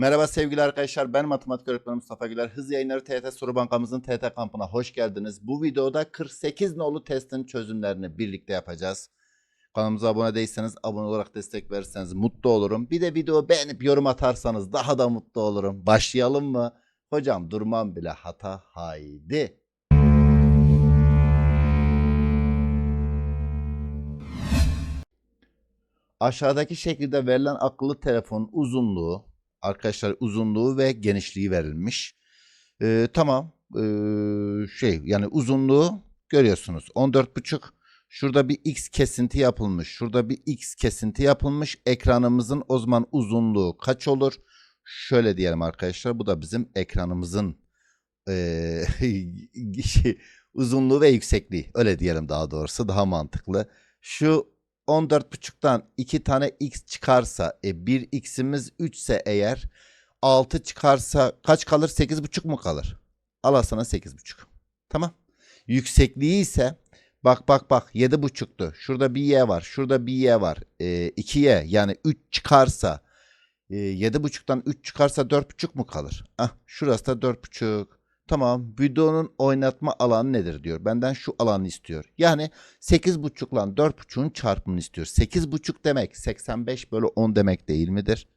Merhaba sevgili arkadaşlar ben matematik öğretmeni Mustafa Güler. Hız yayınları TYT Soru Bankamızın TYT kampına hoş geldiniz. Bu videoda 48 nolu testin çözümlerini birlikte yapacağız. Kanalımıza abone değilseniz abone olarak destek verirseniz mutlu olurum. Bir de video beğenip yorum atarsanız daha da mutlu olurum. Başlayalım mı? Hocam durmam bile hata haydi. Aşağıdaki şekilde verilen akıllı telefonun uzunluğu, arkadaşlar uzunluğu ve genişliği verilmiş. Ee, tamam. Ee, şey yani uzunluğu görüyorsunuz. 14,5. Şurada bir x kesinti yapılmış. Şurada bir x kesinti yapılmış. Ekranımızın o zaman uzunluğu kaç olur? Şöyle diyelim arkadaşlar. Bu da bizim ekranımızın şey, uzunluğu ve yüksekliği. Öyle diyelim daha doğrusu. Daha mantıklı. Şu 14.5'tan 2 tane x çıkarsa e, bir x'imiz 3 ise eğer 6 çıkarsa kaç kalır? 8.5 mu kalır? Al sana 8.5. Tamam. Yüksekliği ise bak bak bak 7.5'tu. Şurada bir y var. Şurada bir y var. E, 2y yani 3 çıkarsa e, 7.5'tan 3 çıkarsa 4.5 mu kalır? Ah şurası da 4.5. Tamam videonun oynatma alanı nedir diyor. Benden şu alanı istiyor. Yani 8.5 ile 4.5'un çarpımını istiyor. 8.5 demek 85 bölü 10 demek değil midir?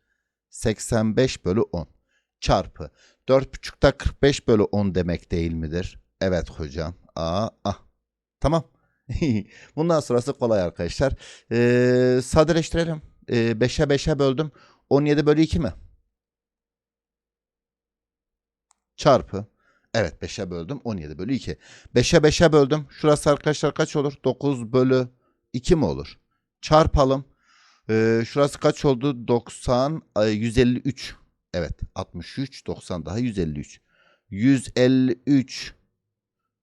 85 bölü 10 çarpı 4.5 da 45 bölü 10 demek değil midir? Evet hocam. Aa, ah. Tamam. Bundan sonrası kolay arkadaşlar. Ee, sadeleştirelim. Ee, 5'e 5'e böldüm. 17 bölü 2 mi? Çarpı Evet 5'e böldüm 17 bölü 2. 5'e 5'e böldüm. Şurası arkadaşlar kaç olur? 9 bölü 2 mi olur? Çarpalım. Ee, şurası kaç oldu? 90, ay, 153. Evet 63, 90 daha 153. 153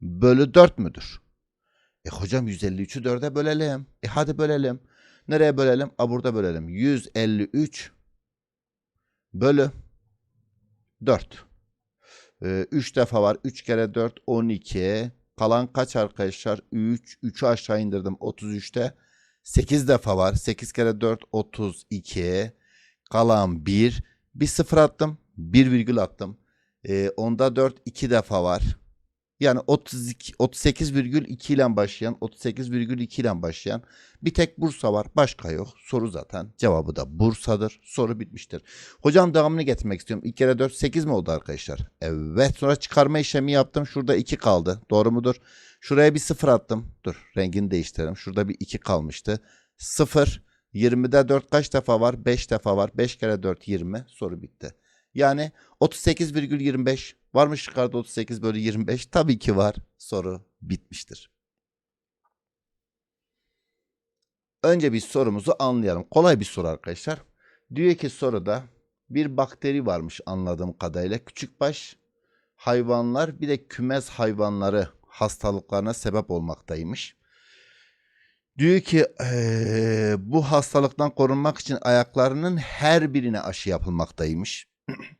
bölü 4 müdür? E hocam 153'ü 4'e bölelim. E hadi bölelim. Nereye bölelim? A burada bölelim. 153 bölü 4. 3 defa var. 3 kere 4 12. Kalan kaç arkadaşlar? 3. 3'ü aşağı indirdim. 33'te. 8 defa var. 8 kere 4 32. Kalan 1. Bir sıfır attım. 1 virgül attım. Ee, onda 4 2 defa var. Yani 32 38,2 ile başlayan 38,2 ile başlayan bir tek Bursa var. Başka yok. Soru zaten. Cevabı da Bursa'dır. Soru bitmiştir. Hocam devamını getirmek istiyorum. 2 kere 4 8 mi oldu arkadaşlar? Evet. Sonra çıkarma işlemi yaptım. Şurada 2 kaldı. Doğru mudur? Şuraya bir 0 attım. Dur rengini değiştirelim. Şurada bir 2 kalmıştı. 0. 20'de 4 kaç defa var? 5 defa var. 5 kere 4 20. Soru bitti. Yani 38,25 var mı şıklarda 38 bölü 25? Tabii ki var. Soru bitmiştir. Önce bir sorumuzu anlayalım. Kolay bir soru arkadaşlar. Diyor ki soruda bir bakteri varmış anladığım kadarıyla. Küçükbaş hayvanlar bir de kümes hayvanları hastalıklarına sebep olmaktaymış. Diyor ki eee, bu hastalıktan korunmak için ayaklarının her birine aşı yapılmaktaymış.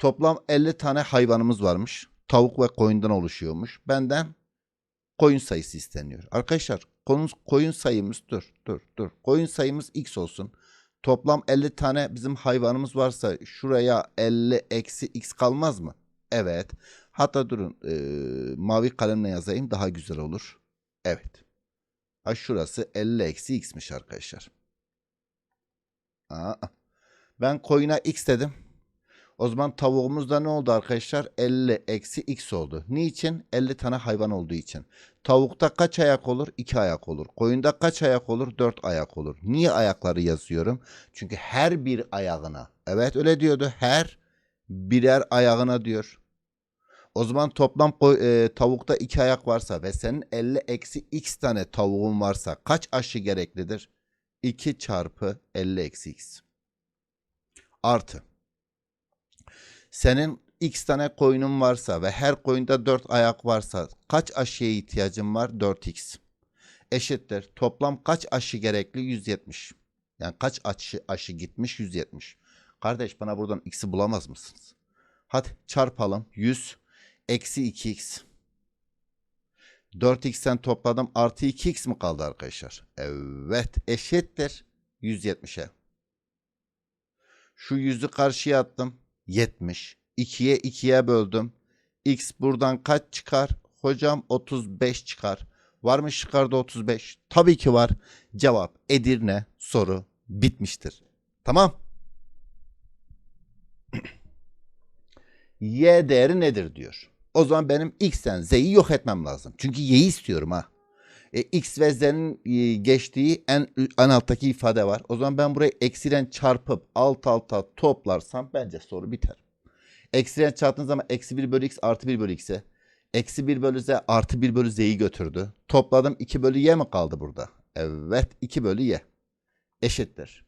Toplam 50 tane hayvanımız varmış. Tavuk ve koyundan oluşuyormuş. Benden koyun sayısı isteniyor. Arkadaşlar koyun, koyun sayımız dur dur dur. Koyun sayımız x olsun. Toplam 50 tane bizim hayvanımız varsa şuraya 50 eksi x kalmaz mı? Evet. Hatta durun e, mavi kalemle yazayım daha güzel olur. Evet. Ha şurası 50 eksi x'miş arkadaşlar. Aa, ben koyuna x dedim. O zaman tavuğumuzda ne oldu arkadaşlar? 50 eksi x oldu. Niçin? 50 tane hayvan olduğu için. Tavukta kaç ayak olur? 2 ayak olur. Koyunda kaç ayak olur? 4 ayak olur. Niye ayakları yazıyorum? Çünkü her bir ayağına. Evet öyle diyordu. Her birer ayağına diyor. O zaman toplam e, tavukta 2 ayak varsa ve senin 50 eksi x tane tavuğun varsa kaç aşı gereklidir? 2 çarpı 50 eksi x. Artı. Senin x tane koyunun varsa ve her koyunda 4 ayak varsa kaç aşıya ihtiyacın var? 4x. Eşittir. Toplam kaç aşı gerekli? 170. Yani kaç aşı, aşı gitmiş? 170. Kardeş bana buradan x'i bulamaz mısınız? Hadi çarpalım. 100 eksi 2x. 4x'ten topladım. Artı 2x mi kaldı arkadaşlar? Evet. Eşittir. 170'e. Şu yüzü karşıya attım. 70. 2'ye 2'ye böldüm. X buradan kaç çıkar? Hocam 35 çıkar. Var mı şıklarda 35? Tabii ki var. Cevap Edirne soru bitmiştir. Tamam. Y değeri nedir diyor. O zaman benim X'ten Z'yi yok etmem lazım. Çünkü Y'yi istiyorum ha. E, X ve Z'nin e, geçtiği en, en alttaki ifade var. O zaman ben burayı eksilen çarpıp alt alta toplarsam bence soru biter. Eksilen çarptığın zaman eksi 1 bölü X artı 1 bölü X'e. Eksi 1 bölü Z artı 1 bölü Z'yi götürdü. Topladım 2 bölü Y mi kaldı burada? Evet 2 bölü Y. Eşittir.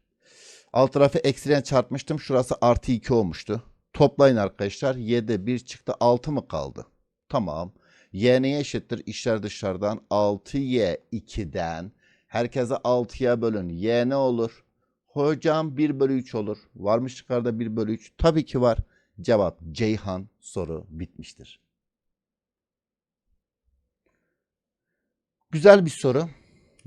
Alt tarafı eksilen çarpmıştım. Şurası artı 2 olmuştu. Toplayın arkadaşlar. Y'de 1 çıktı 6 mı kaldı? Tamam. Y neye eşittir? İşler dışarıdan 6Y 2'den. Herkese 6'ya bölün. Y ne olur? Hocam 1 bölü 3 olur. Var mı çıkarda 1 bölü 3? Tabii ki var. Cevap Ceyhan soru bitmiştir. Güzel bir soru.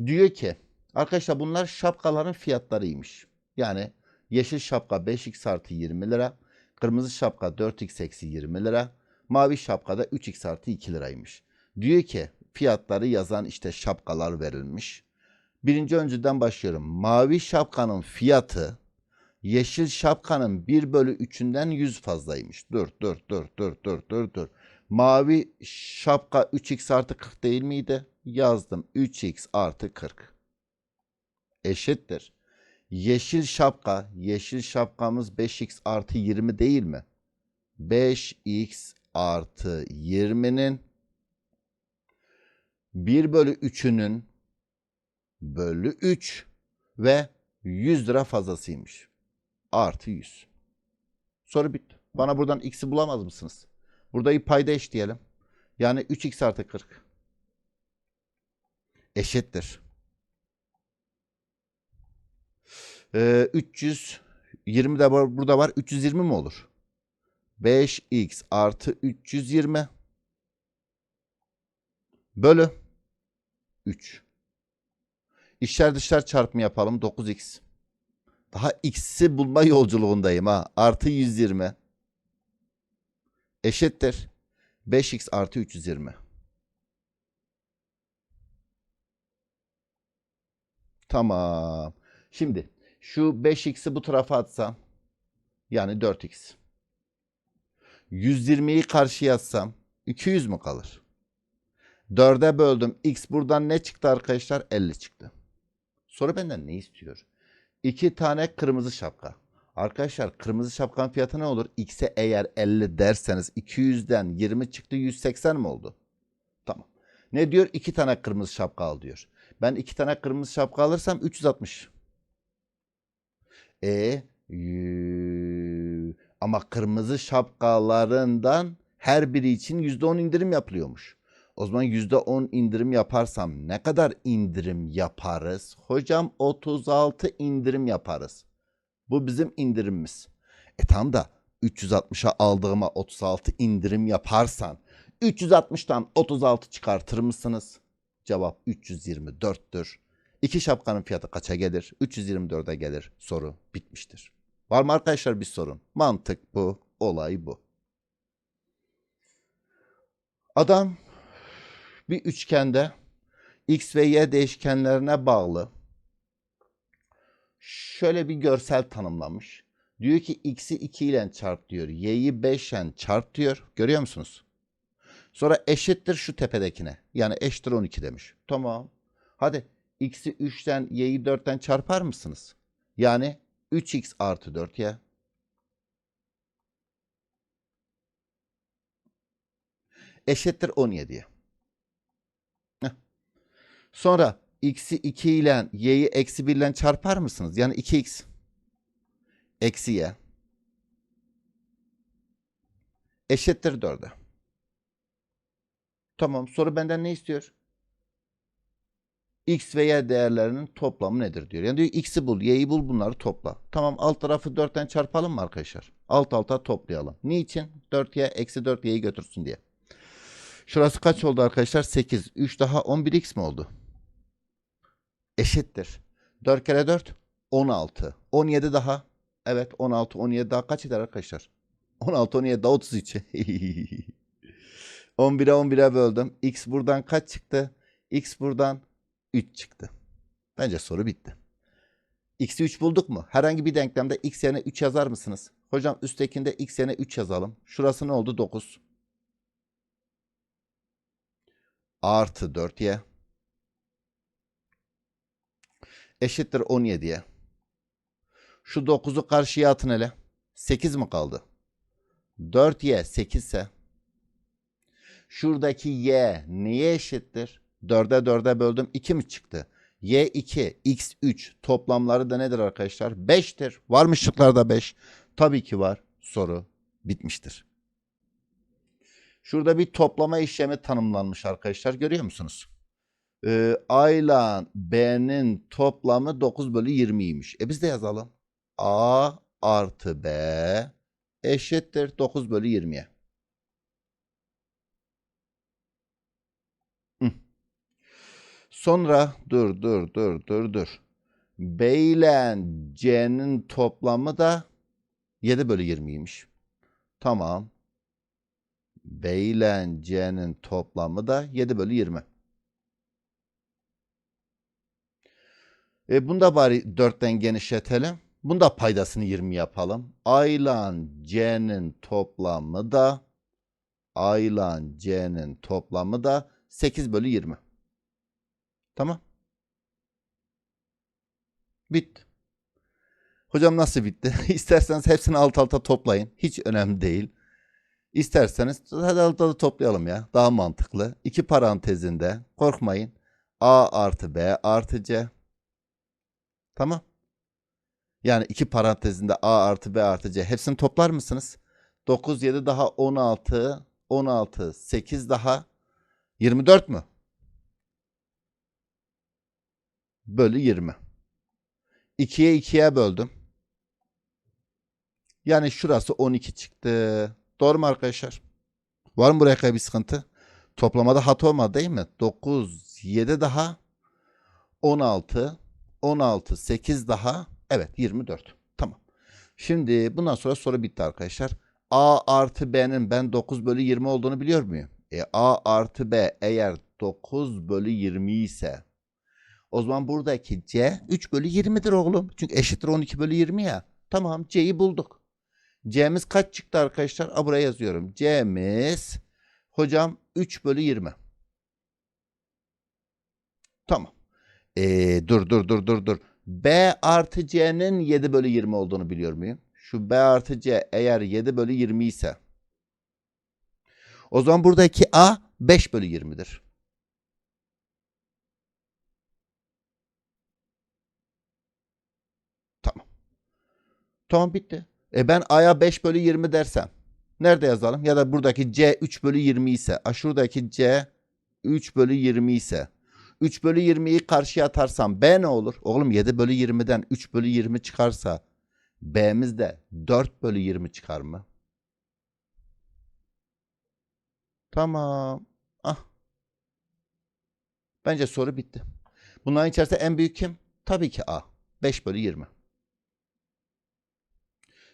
Diyor ki arkadaşlar bunlar şapkaların fiyatlarıymış. Yani yeşil şapka 5x artı 20 lira. Kırmızı şapka 4x eksi 20 lira. Mavi şapkada 3x artı 2 liraymış. Diyor ki fiyatları yazan işte şapkalar verilmiş. Birinci önceden başlıyorum. Mavi şapkanın fiyatı yeşil şapkanın 1 bölü 3'ünden 100 fazlaymış. Dur dur dur dur dur dur dur. Mavi şapka 3x artı 40 değil miydi? Yazdım 3x artı 40. Eşittir. Yeşil şapka, yeşil şapkamız 5x artı 20 değil mi? 5x artı 20'nin 1 bölü 3'ünün bölü 3 ve 100 lira fazlasıymış. Artı 100. Soru bitti. Bana buradan x'i bulamaz mısınız? Buradayı payda eşleyelim. Yani 3x artı 40 eşittir. Ee, 320 de burada var. 320 mi olur? 5x artı 320 bölü 3. İşler dışlar çarpımı yapalım. 9x. Daha x'i bulma yolculuğundayım ha. Artı 120 eşittir. 5x artı 320. Tamam. Şimdi şu 5x'i bu tarafa atsam yani 4x. 120'yi karşıya atsam 200 mü kalır? 4'e böldüm. X buradan ne çıktı arkadaşlar? 50 çıktı. Soru benden ne istiyor? 2 tane kırmızı şapka. Arkadaşlar kırmızı şapkanın fiyatı ne olur? X'e eğer 50 derseniz 200'den 20 çıktı 180 mi oldu? Tamam. Ne diyor? 2 tane kırmızı şapka al diyor. Ben 2 tane kırmızı şapka alırsam 360. E yü- ama kırmızı şapkalarından her biri için %10 indirim yapılıyormuş. O zaman %10 indirim yaparsam ne kadar indirim yaparız? Hocam 36 indirim yaparız. Bu bizim indirimimiz. E tam da 360'a aldığıma 36 indirim yaparsan 360'tan 36 çıkartır mısınız? Cevap 324'tür. İki şapkanın fiyatı kaça gelir? 324'e gelir. Soru bitmiştir. Var mı arkadaşlar bir sorun? Mantık bu, olay bu. Adam bir üçgende x ve y değişkenlerine bağlı şöyle bir görsel tanımlamış. Diyor ki x'i 2 ile çarp diyor. Y'yi 5 ile çarp diyor. Görüyor musunuz? Sonra eşittir şu tepedekine. Yani eşittir 12 demiş. Tamam. Hadi x'i 3'ten y'yi 4'ten çarpar mısınız? Yani 3x artı 4y. Eşittir 17'ye. Heh. Sonra x'i 2 ile y'yi eksi 1 ile çarpar mısınız? Yani 2x eksi y eşittir 4'e. Tamam soru benden ne istiyor? X ve Y değerlerinin toplamı nedir diyor. Yani diyor X'i bul, Y'yi bul bunları topla. Tamam alt tarafı 4'ten çarpalım mı arkadaşlar? Alt alta toplayalım. Niçin? 4Y eksi 4Y'yi götürsün diye. Şurası kaç oldu arkadaşlar? 8. 3 daha 11X mi oldu? Eşittir. 4 kere 4 16. 17 daha Evet 16 17 daha kaç eder arkadaşlar? 16 17 daha 33. 11'e 11'e böldüm. X buradan kaç çıktı? X buradan 3 çıktı. Bence soru bitti. X'i 3 bulduk mu? Herhangi bir denklemde x yerine 3 yazar mısınız? Hocam üsttekinde x yerine 3 yazalım. Şurası ne oldu? 9. Artı 4y. Eşittir 17'ye. Şu 9'u karşıya atın hele. 8 mi kaldı? 4y 8 ise şuradaki y neye eşittir? 4'e 4'e böldüm 2 mi çıktı? y2, x3 toplamları da nedir arkadaşlar? 5'tir. Var mı şıklarda 5? Tabii ki var. Soru bitmiştir. Şurada bir toplama işlemi tanımlanmış arkadaşlar. Görüyor musunuz? Ee, A ile B'nin toplamı 9 bölü 20'ymiş. E biz de yazalım. A artı B eşittir 9 bölü 20'ye. Sonra dur dur dur dur dur. B ile C'nin toplamı da 7 bölü 20'ymiş. Tamam. B ile C'nin toplamı da 7 bölü 20. E bunu da bari 4'ten genişletelim. Bunu da paydasını 20 yapalım. A ile C'nin toplamı da A ile C'nin toplamı da 8 bölü 20. Tamam. Bitti. Hocam nasıl bitti? İsterseniz hepsini alt alta toplayın. Hiç önemli değil. İsterseniz hadi alt alta toplayalım ya. Daha mantıklı. İki parantezinde korkmayın. A artı B artı C. Tamam. Yani iki parantezinde A artı B artı C. Hepsini toplar mısınız? 9, 7 daha 16, 16, 8 daha 24 mü? Bölü 20. 2'ye 2'ye böldüm. Yani şurası 12 çıktı. Doğru mu arkadaşlar? Var mı buraya kadar bir sıkıntı? Toplamada hata olmadı değil mi? 9, 7 daha 16, 16, 8 daha evet 24. Tamam. Şimdi bundan sonra soru bitti arkadaşlar. A artı B'nin ben 9 bölü 20 olduğunu biliyor muyum? E, A artı B eğer 9 bölü 20 ise o zaman buradaki C 3 bölü 20'dir oğlum. Çünkü eşittir 12 bölü 20 ya. Tamam C'yi bulduk. C'miz kaç çıktı arkadaşlar? A buraya yazıyorum. C'miz hocam 3 bölü 20. Tamam. Ee, dur dur dur dur dur. B artı C'nin 7 bölü 20 olduğunu biliyor muyum? Şu B artı C eğer 7 bölü 20 ise o zaman buradaki A 5 bölü 20'dir. Tamam. Tamam bitti. E ben A'ya 5 bölü 20 dersem nerede yazalım? Ya da buradaki C 3 bölü 20 ise a şuradaki C 3 bölü 20 ise 3 bölü 20'yi karşıya atarsam B ne olur? Oğlum 7 bölü 20'den 3 bölü 20 çıkarsa B'miz de 4 bölü 20 çıkar mı? Tamam. Ah. Bence soru bitti. Bunların içerisinde en büyük kim? Tabii ki A. 5 bölü 20.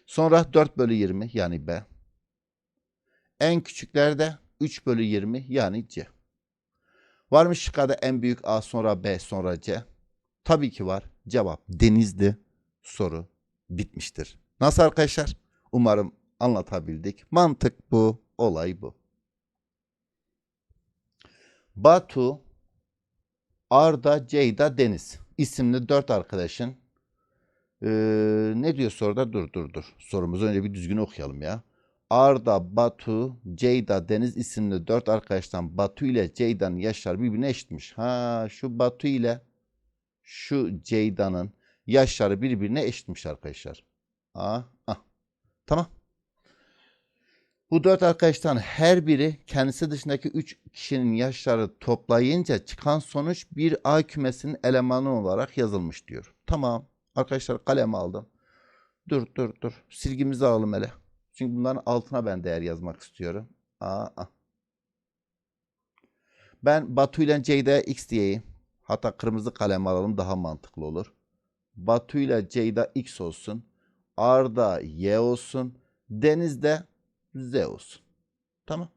Sonra 4 bölü 20 yani B. En küçüklerde 3 bölü 20 yani C. Var mı şıkkada en büyük A sonra B sonra C? Tabii ki var. Cevap denizdi. Soru bitmiştir. Nasıl arkadaşlar? Umarım anlatabildik. Mantık bu. Olay bu. Batu, Arda, Ceyda, Deniz isimli dört arkadaşın ne diyor soruda? Dur dur dur. Sorumuzu önce bir düzgün okuyalım ya. Arda, Batu, Ceyda, Deniz isimli dört arkadaştan Batu ile Ceyda'nın yaşları birbirine eşitmiş. Ha şu Batu ile şu Ceyda'nın yaşları birbirine eşitmiş arkadaşlar. Ah, ah. Tamam. Bu dört arkadaştan her biri kendisi dışındaki üç kişinin yaşları toplayınca çıkan sonuç bir A kümesinin elemanı olarak yazılmış diyor. Tamam. Arkadaşlar kalem aldım. Dur dur dur. Silgimizi alalım hele. Çünkü bunların altına ben değer yazmak istiyorum. Aa. Ben Batu ile Ceyda'ya x diyeyim. Hatta kırmızı kalem alalım daha mantıklı olur. Batu ile Ceyda x olsun. Arda Y olsun. Deniz'de Z olsun. Tamam.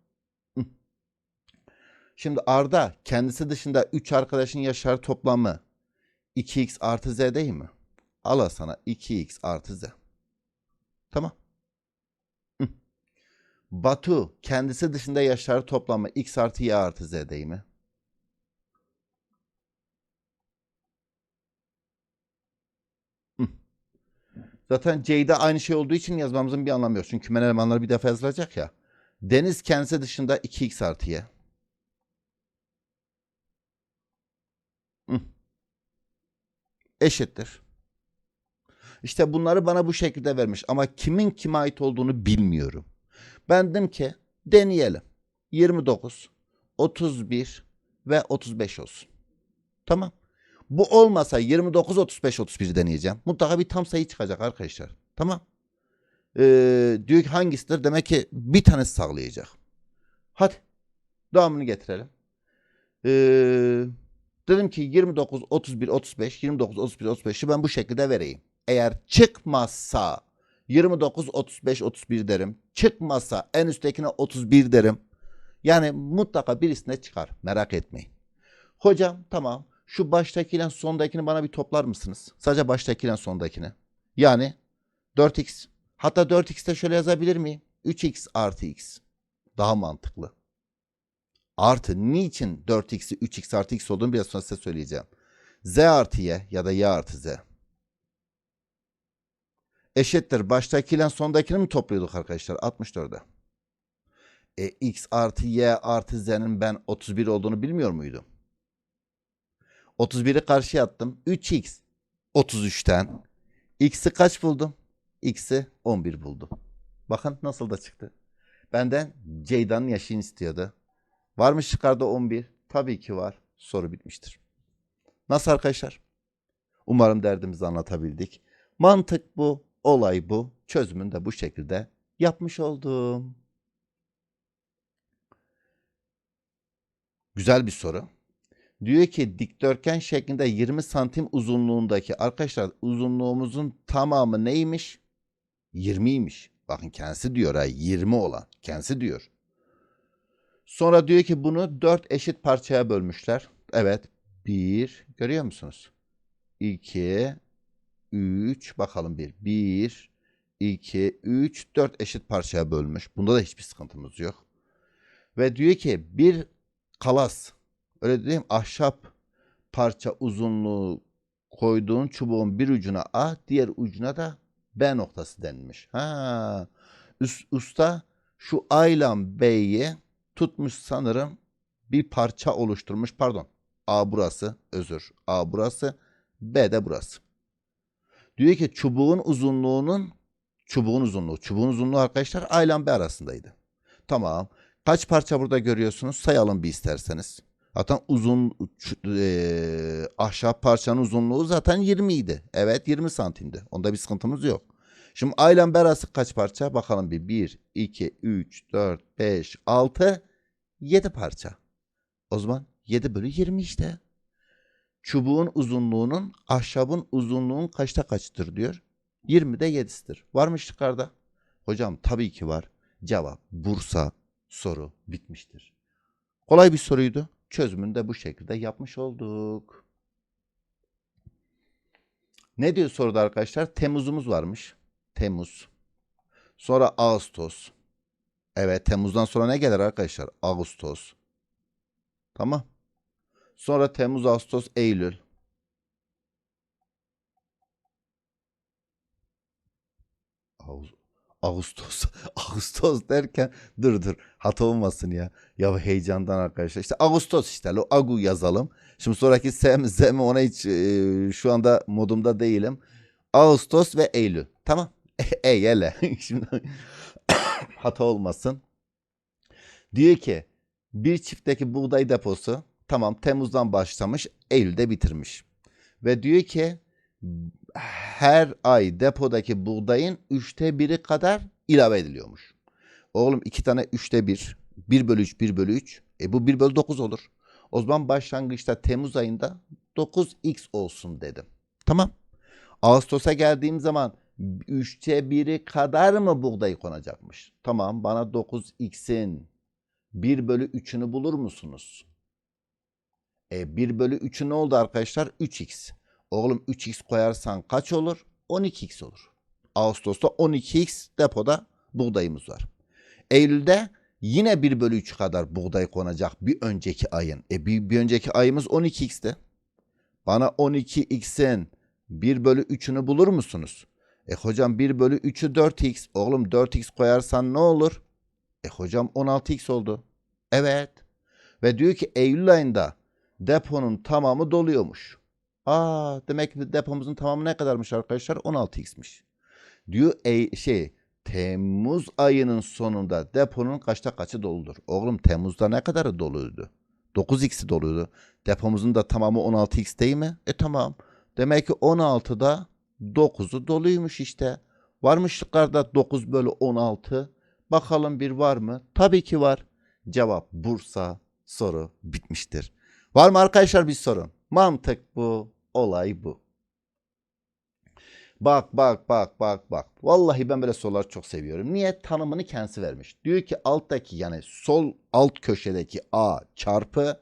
Şimdi Arda kendisi dışında 3 arkadaşın yaşar toplamı 2x artı z değil mi? Al sana 2x artı z. Tamam. Batu kendisi dışında yaşar toplamı x artı y artı z değil mi? Zaten C'de aynı şey olduğu için yazmamızın bir anlamı yok. Çünkü kümen elemanları bir defa yazılacak ya. Deniz kendisi dışında 2x artı y. Eşittir. İşte bunları bana bu şekilde vermiş ama kimin kime ait olduğunu bilmiyorum. Ben dedim ki deneyelim. 29, 31 ve 35 olsun. Tamam. Bu olmasa 29, 35, 31 deneyeceğim. Mutlaka bir tam sayı çıkacak arkadaşlar. Tamam. Ee, diyor ki hangisidir? Demek ki bir tanesi sağlayacak. Hadi. Devamını getirelim. Ee, dedim ki 29, 31, 35, 29, 31, 35'i ben bu şekilde vereyim. Eğer çıkmazsa 29, 35, 31 derim. Çıkmazsa en üsttekine 31 derim. Yani mutlaka birisine çıkar. Merak etmeyin. Hocam tamam. Şu baştakiyle sondakini bana bir toplar mısınız? Sadece baştakiyle sondakini. Yani 4x. Hatta 4x'te şöyle yazabilir miyim? 3x artı x. Daha mantıklı. Artı niçin 4x'i 3x artı x olduğunu biraz sonra size söyleyeceğim. z artı y ya da y artı z. Eşittir. Baştakiyle sondakini mi topluyorduk arkadaşlar? 64'e. E, x artı y artı z'nin ben 31 olduğunu bilmiyor muydum? 31'i karşıya attım. 3x 33'ten. X'i kaç buldum? X'i 11 buldum. Bakın nasıl da çıktı. Benden Ceyda'nın yaşını istiyordu. Var mı şıklarda 11? Tabii ki var. Soru bitmiştir. Nasıl arkadaşlar? Umarım derdimizi anlatabildik. Mantık bu, olay bu. Çözümünü de bu şekilde yapmış oldum. Güzel bir soru. Diyor ki dikdörtgen şeklinde 20 santim uzunluğundaki arkadaşlar uzunluğumuzun tamamı neymiş? 20'ymiş. Bakın kendisi diyor ha 20 olan. Kendisi diyor. Sonra diyor ki bunu 4 eşit parçaya bölmüşler. Evet. 1 görüyor musunuz? 2 3 bakalım bir. 1 2 3 4 eşit parçaya bölmüş. Bunda da hiçbir sıkıntımız yok. Ve diyor ki bir kalas öyle diyeyim ahşap parça uzunluğu koyduğun çubuğun bir ucuna A, diğer ucuna da B noktası denilmiş. Ha. Üst, usta şu A ile B'yi tutmuş sanırım bir parça oluşturmuş. Pardon. A burası. Özür. A burası. B de burası. Diyor ki çubuğun uzunluğunun çubuğun uzunluğu. Çubuğun uzunluğu arkadaşlar A ile B arasındaydı. Tamam. Kaç parça burada görüyorsunuz? Sayalım bir isterseniz. Zaten uzun e, ahşap parçanın uzunluğu zaten 20 idi. Evet 20 santimdi. Onda bir sıkıntımız yok. Şimdi A ile B arası kaç parça? Bakalım bir. 1, 2, 3, 4, 5, 6, 7 parça. O zaman 7 bölü 20 işte. Çubuğun uzunluğunun ahşabın uzunluğun kaçta kaçtır diyor. 20'de 7'sidir. Var mı şıklarda? Hocam tabii ki var. Cevap Bursa soru bitmiştir. Kolay bir soruydu. Çözümünü de bu şekilde yapmış olduk. Ne diyor soruda arkadaşlar? Temmuz'umuz varmış. Temmuz. Sonra Ağustos. Evet Temmuz'dan sonra ne gelir arkadaşlar? Ağustos. Tamam. Sonra Temmuz, Ağustos, Eylül. Ağustos. Ağustos. Derken dur dur hata olmasın ya. Ya heyecandan arkadaşlar. İşte Ağustos işte. O Agu yazalım. Şimdi sonraki S mi Z mi ona hiç e, şu anda modumda değilim. Ağustos ve Eylül. Tamam. E, yele. Şimdi hata olmasın. Diyor ki bir çiftteki buğday deposu tamam Temmuz'dan başlamış Eylül'de bitirmiş. Ve diyor ki her ay depodaki buğdayın üçte biri kadar ilave ediliyormuş. Oğlum iki tane üçte bir. bir bölü üç, bir bölü üç. E bu bir bölü dokuz olur. O zaman başlangıçta Temmuz ayında 9x olsun dedim. Tamam. Ağustos'a geldiğim zaman üçte biri kadar mı buğday konacakmış? Tamam bana 9x'in 1 bölü 3'ünü bulur musunuz? E 1 bölü 3'ü ne oldu arkadaşlar? 3x. Oğlum 3x koyarsan kaç olur? 12x olur. Ağustos'ta 12x depoda buğdayımız var. Eylül'de yine 1 bölü 3 kadar buğday konacak bir önceki ayın. E bir, bir önceki ayımız 12x'ti. Bana 12x'in 1 bölü 3'ünü bulur musunuz? E hocam 1 bölü 3'ü 4x. Oğlum 4x koyarsan ne olur? E hocam 16x oldu. Evet. Ve diyor ki Eylül ayında deponun tamamı doluyormuş. Aa demek ki depomuzun tamamı ne kadarmış arkadaşlar? 16x'miş. Diyor e, şey Temmuz ayının sonunda deponun kaçta kaçı doludur? Oğlum Temmuz'da ne kadarı doluydu? 9x'i doluydu. Depomuzun da tamamı 16x değil mi? E tamam. Demek ki 16'da 9'u doluymuş işte. Varmışlıklarda 9 bölü 16. Bakalım bir var mı? Tabii ki var. Cevap Bursa. Soru bitmiştir. Var mı arkadaşlar bir sorun? Mantık bu. Olay bu. Bak bak bak bak bak. Vallahi ben böyle soruları çok seviyorum. Niye? Tanımını kendisi vermiş. Diyor ki alttaki yani sol alt köşedeki A çarpı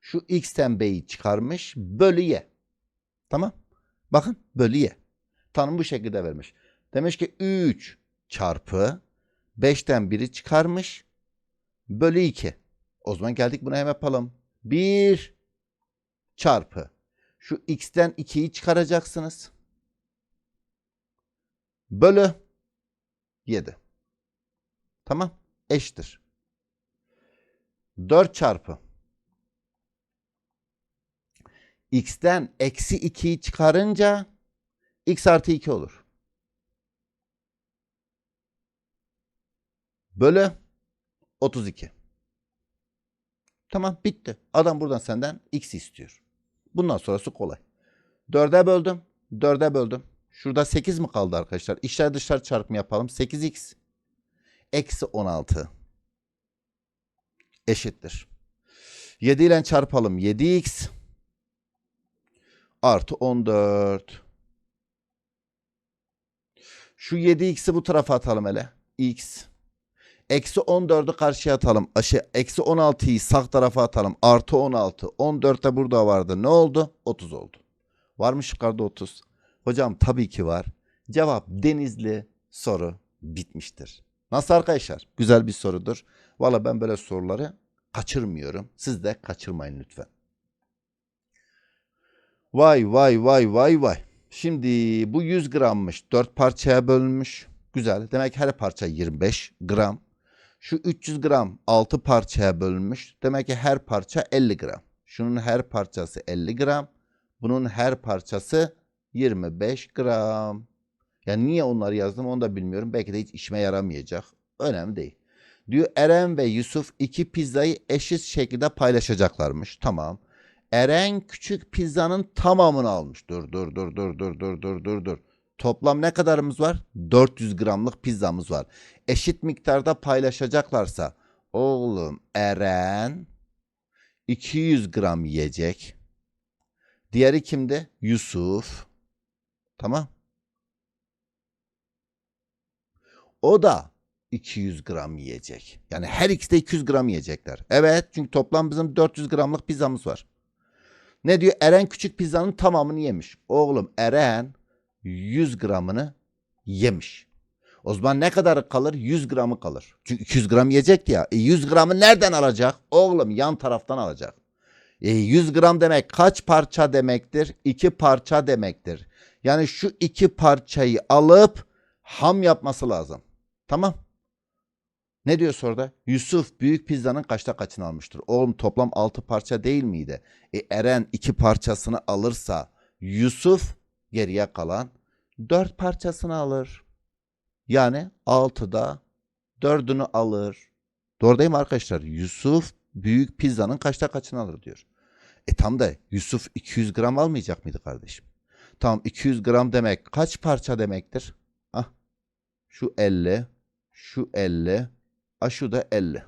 şu x'ten b'yi çıkarmış bölü y. Tamam. Bakın bölü y. Tanım bu şekilde vermiş. Demiş ki 3 çarpı 5'ten 1'i çıkarmış bölü 2. O zaman geldik buna hemen yapalım. 1 çarpı şu x'ten 2'yi çıkaracaksınız. Bölü 7. Tamam. Eşittir. 4 çarpı x'ten eksi 2'yi çıkarınca x artı 2 olur. Bölü 32. Tamam bitti. Adam buradan senden x istiyor. Bundan sonrası kolay. 4'e böldüm. 4'e böldüm. Şurada 8 mi kaldı arkadaşlar? İçler dışlar çarpımı yapalım. 8x eksi 16 eşittir. 7 ile çarpalım. 7x artı 14. Şu 7x'i bu tarafa atalım hele. x. Eksi 14'ü karşıya atalım. Şey, eksi 16'yı sağ tarafa atalım. Artı 16. 14 de burada vardı. Ne oldu? 30 oldu. Var mı yukarıda 30? Hocam tabii ki var. Cevap Denizli soru bitmiştir. Nasıl arkadaşlar? Güzel bir sorudur. Valla ben böyle soruları kaçırmıyorum. Siz de kaçırmayın lütfen. Vay vay vay vay vay. Şimdi bu 100 grammış. 4 parçaya bölünmüş. Güzel. Demek her parça 25 gram. Şu 300 gram 6 parçaya bölünmüş. Demek ki her parça 50 gram. Şunun her parçası 50 gram. Bunun her parçası 25 gram. Yani niye onları yazdım onu da bilmiyorum. Belki de hiç işime yaramayacak. Önemli değil. Diyor Eren ve Yusuf iki pizzayı eşit şekilde paylaşacaklarmış. Tamam. Eren küçük pizzanın tamamını almış. Dur dur dur dur dur dur dur dur dur. Toplam ne kadarımız var? 400 gramlık pizzamız var. Eşit miktarda paylaşacaklarsa oğlum Eren 200 gram yiyecek. Diğeri kimde? Yusuf. Tamam. O da 200 gram yiyecek. Yani her ikisi de 200 gram yiyecekler. Evet çünkü toplam bizim 400 gramlık pizzamız var. Ne diyor? Eren küçük pizzanın tamamını yemiş. Oğlum Eren 100 gramını yemiş. O zaman ne kadar kalır? 100 gramı kalır. Çünkü 200 gram yiyecekti ya. E 100 gramı nereden alacak? Oğlum yan taraftan alacak. E 100 gram demek kaç parça demektir? 2 parça demektir. Yani şu iki parçayı alıp ham yapması lazım. Tamam. Ne diyor soruda? Yusuf büyük pizzanın kaçta kaçını almıştır? Oğlum toplam 6 parça değil miydi? E Eren 2 parçasını alırsa Yusuf geriye kalan 4 parçasını alır. Yani 6'da 4'ünü alır. Doğru arkadaşlar? Yusuf büyük pizzanın kaçta kaçını alır diyor. E tam da Yusuf 200 gram almayacak mıydı kardeşim? Tamam 200 gram demek kaç parça demektir? Ah şu 50, şu 50, ah şu da 50.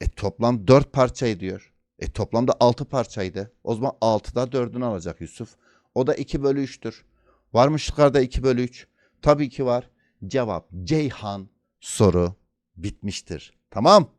E toplam 4 parçayı diyor. E toplamda 6 parçaydı. O zaman 6'da 4'ünü alacak Yusuf. O da 2 bölü 3'tür. Var mı 2 bölü 3? Tabii ki var. Cevap Ceyhan soru bitmiştir. Tamam.